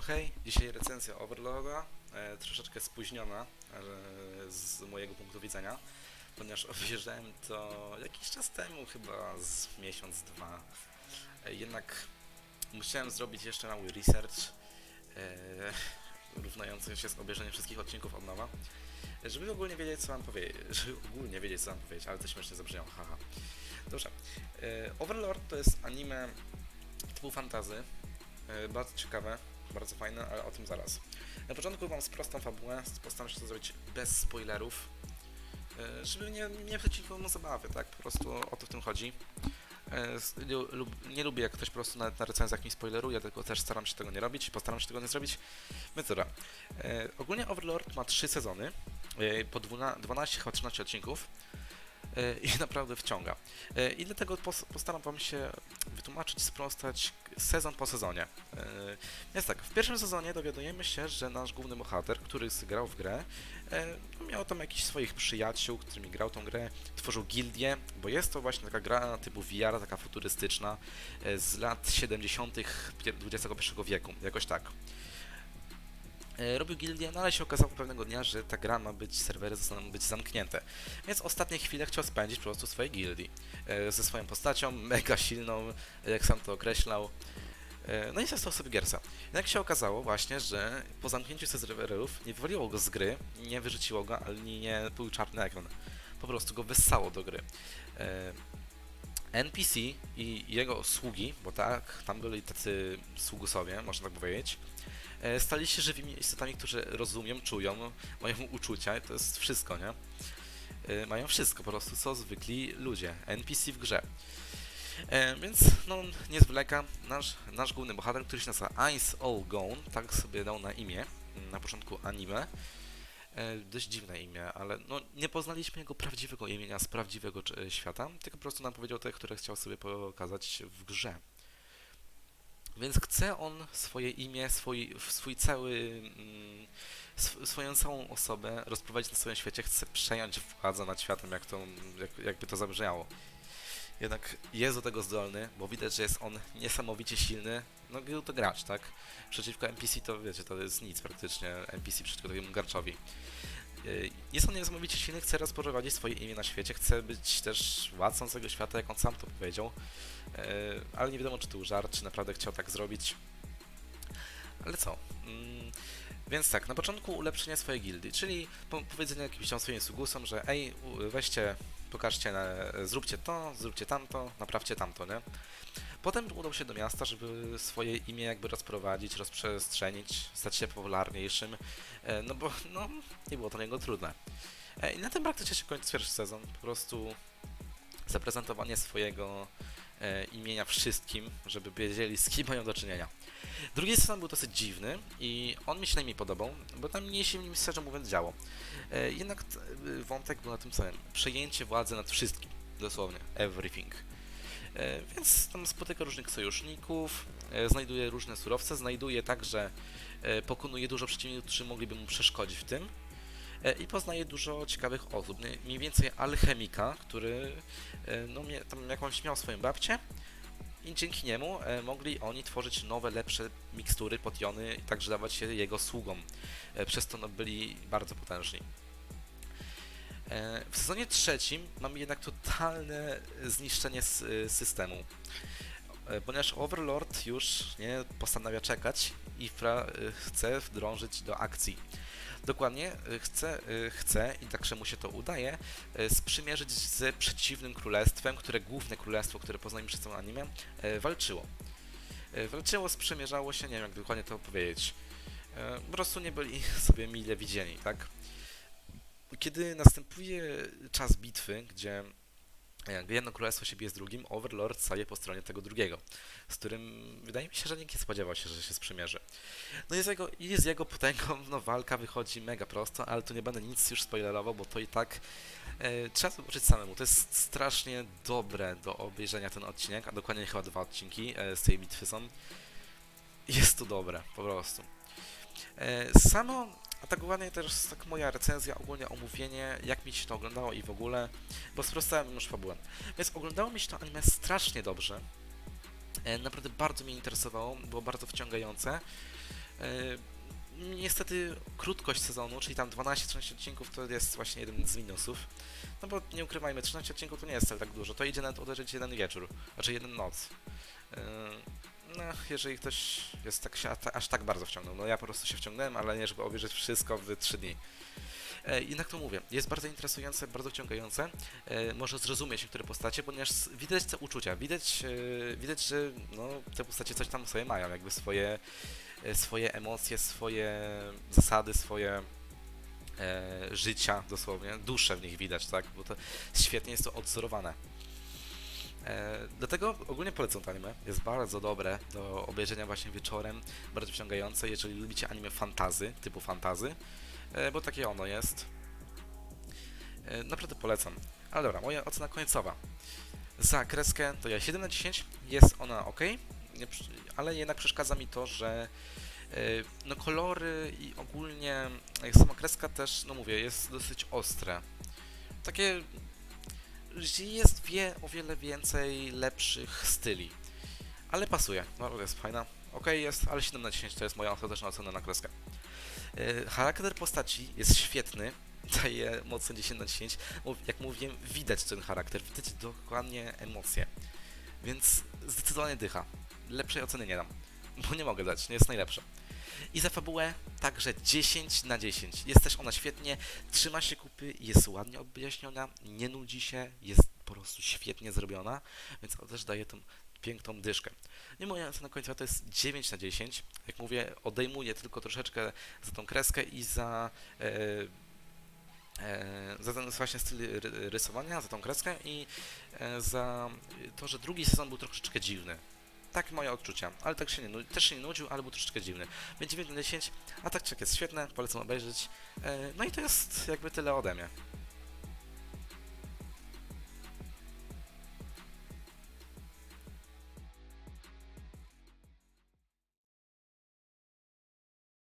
No hej, dzisiaj recenzja Overlorda, e, troszeczkę spóźniona e, z mojego punktu widzenia, ponieważ obejrzałem to jakiś czas temu, chyba z miesiąc, dwa. E, jednak musiałem zrobić jeszcze mały research, e, równający się z obejrzeniem wszystkich odcinków od nowa, żeby ogólnie wiedzieć, co mam powiedzieć, żeby ogólnie wiedzieć, co mam powiedzieć, ale to śmiesznie zabrzmiało, haha. Dobrze, e, Overlord to jest anime typu fantazy, e, bardzo ciekawe, bardzo fajne, ale o tym zaraz. Na początku mam sprostą fabułę, postaram się to zrobić bez spoilerów, e, żeby nie, nie psuć nikomu zabawy, tak? Po prostu o to w tym chodzi. E, nie lubię, jak ktoś po prostu na, na recenzjach mi spoileruje, tylko też staram się tego nie robić i postaram się tego nie zrobić. Więc dobra. E, ogólnie Overlord ma 3 sezony, po 12, 12 chyba 13 odcinków i naprawdę wciąga. E, I dlatego pos, postaram Wam się wytłumaczyć, sprostać sezon po sezonie. E, Więc tak, w pierwszym sezonie dowiadujemy się, że nasz główny bohater, który grał w grę, e, no miał tam jakichś swoich przyjaciół, którymi grał tą grę, tworzył gildię, bo jest to właśnie taka gra typu VR, taka futurystyczna, e, z lat 70. pier- XXI wieku, jakoś tak. E, Robił gildię, no ale się okazało pewnego dnia, że ta gra ma być, serwery zostaną być zamknięte. Więc ostatnie chwile chciał spędzić po prostu w swojej gildii. E, Ze swoją postacią, mega silną, jak sam to określał. E, No i został sobie giersa. Jak się okazało właśnie, że po zamknięciu serwerów nie wywaliło go z gry, nie wyrzuciło go, ani nie był czarny ekran. Po prostu go wyssało do gry. NPC i jego sługi, bo tak, tam byli tacy sługusowie, można tak powiedzieć, stali się żywymi istotami, którzy rozumią, czują, mają uczucia to jest wszystko, nie? E, Mają wszystko, po prostu co zwykli ludzie, NPC w grze. E, więc, no, nie zwleka, nasz, nasz główny bohater, który się nazywa Ice All Gone, tak sobie dał na imię, na początku anime. E, dość dziwne imię, ale no, nie poznaliśmy jego prawdziwego imienia z prawdziwego świata, tylko po prostu nam powiedział te, które chciał sobie pokazać w grze. Więc chce on swoje imię, swój, swój cały, mm, sw- swoją całą osobę rozprowadzić na swoim świecie, chce przejąć władzę nad światem, jak to, jak, jakby to zabrzmiało. Jednak jest do tego zdolny, bo widać, że jest on niesamowicie silny. No, był to gracz, tak? Przeciwko NPC to wiecie, to jest nic praktycznie. NPC przeciwko takiemu graczowi. Yy, Jest on niesamowicie silny, chce rozprowadzić swoje imię na świecie, chce być też władcą tego świata, jak on sam to powiedział. Yy, Ale nie wiadomo, czy to był żart, czy naprawdę chciał tak zrobić. Ale co? Mm, Więc tak, na początku ulepszenie swojej gildii, czyli po powiedzenie jakimś tam swoim że ej, weźcie pokażcie, zróbcie to, zróbcie tamto, naprawcie tamto, nie? Potem udał się do miasta, żeby swoje imię jakby rozprowadzić, rozprzestrzenić, stać się popularniejszym, e, no bo no, nie było to niego trudne. E, I na tym praktycznie się kończy pierwszy sezon, po prostu zaprezentowanie swojego e, imienia wszystkim, żeby wiedzieli z kim mają do czynienia. Drugi sezon był dosyć dziwny i on mi się najmniej podobał, bo tam mniej się w nim szczerze mówiąc działo. Jednak wątek był na tym samym. Przejęcie władzy nad wszystkim. Dosłownie. Everything. E, więc tam spotyka różnych sojuszników, e, znajduje różne surowce, znajduje także, e, pokonuje dużo przeciwników, którzy mogliby mu przeszkodzić w tym. I poznaje dużo ciekawych osób. Mniej- więcej alchemika, który no, tam jakąś miał swoją babcię i dzięki niemu mogli oni tworzyć nowe, lepsze mikstury, potiony i także dawać je jego sługom. Przez to no, byli bardzo potężni. E, W sezonie trzecim mamy jednak totalne zniszczenie s- y, systemu. E, Ponieważ Overlord już nie postanawia czekać i chce wdrążyć do akcji. Dokładnie chce, chce i także mu się to udaje sprzymierzyć z przeciwnym królestwem, które główne królestwo, które poznajemy przez całą anime, e, walczyło. E, Walczyło, sprzymierzało się, nie wiem jak dokładnie to powiedzieć. E, Po prostu nie byli sobie mile widzieni, tak? Kiedy następuje czas bitwy, gdzie jakby jedno królestwo się bije z drugim, Overlord staje po stronie tego drugiego, z którym wydaje mi się, że nikt nie spodziewał się, że się sprzymierzy. No z jego, z jego potęgą no, walka wychodzi mega prosto, ale tu nie będę nic już spoilerował, bo to i tak e, trzeba zobaczyć samemu. To jest strasznie dobre do obejrzenia ten odcinek, a dokładnie chyba dwa odcinki e, z tej bitwy są. Jest to dobre, po prostu. E, samo atakowanie też jest tak moja recenzja, ogólnie omówienie, jak mi się to oglądało i w ogóle, bo sprostałem już fabułę. Więc oglądało mi się to anime strasznie dobrze. E, naprawdę bardzo mnie interesowało, było bardzo wciągające. E, Niestety krótkość sezonu, czyli tam 12-13 odcinków to jest właśnie jeden z minusów. No bo nie ukrywajmy, 13 odcinków to nie jest tak dużo. To idzie nawet uderzyć jeden wieczór, znaczy jeden noc. No, jeżeli ktoś jest tak, się aż tak bardzo wciągnął, no ja po prostu się wciągnąłem, ale nie żeby obejrzeć wszystko w 3 dni. E, Jednak to mówię, jest bardzo interesujące, bardzo wciągające. E, Można zrozumieć niektóre postacie, ponieważ widać te uczucia, widać, e, widać, że no, te postacie coś tam sobie mają, jakby swoje, e, swoje emocje, swoje zasady, swoje e, życia dosłownie, duszę w nich widać, tak, bo to świetnie jest to odzorowane. E, dlatego ogólnie polecam to anime, jest bardzo dobre do obejrzenia właśnie wieczorem, bardzo wciągające, jeżeli lubicie anime fantazy, typu fantazy, e, bo takie ono jest. E, naprawdę polecam. Ale dobra, moja ocena końcowa. Za kreskę to ja 7 na 10, jest ona ok, ale jednak przeszkadza mi to, że no kolory i ogólnie sama kreska też, no mówię, jest dosyć ostre. Takie jest wie o wiele więcej lepszych styli. Ale pasuje, naprawdę jest fajna. Ok jest, ale 7 na 10 to jest moja ostateczna ocena na kreskę. E, Charakter postaci jest świetny, daje mocno 10 na 10. Mów- Jak mówiłem, widać ten charakter, widać dokładnie emocje. Więc zdecydowanie dycha. Lepszej oceny nie dam, bo nie mogę dać, nie jest najlepsza. I za fabułę także 10 na 10. Jest też ona świetnie, trzyma się kupy, jest ładnie objaśniona, nie nudzi się, jest po prostu świetnie zrobiona, więc też daje tą piękną dyszkę. I moja ocena końcowa to jest 9 na 10. Jak mówię, odejmuję tylko troszeczkę za tą kreskę i za, e, e, za ten właśnie styl ry- rysowania, za tą kreskę i e, za to, że drugi sezon był troszeczkę dziwny. Tak moje odczucia, ale tak się nie, też się nie nudził, ale był troszeczkę dziwny. Więc 9 na 10, a tak czy jak jest świetne, polecam obejrzeć. E, no i to jest jakby tyle ode mnie.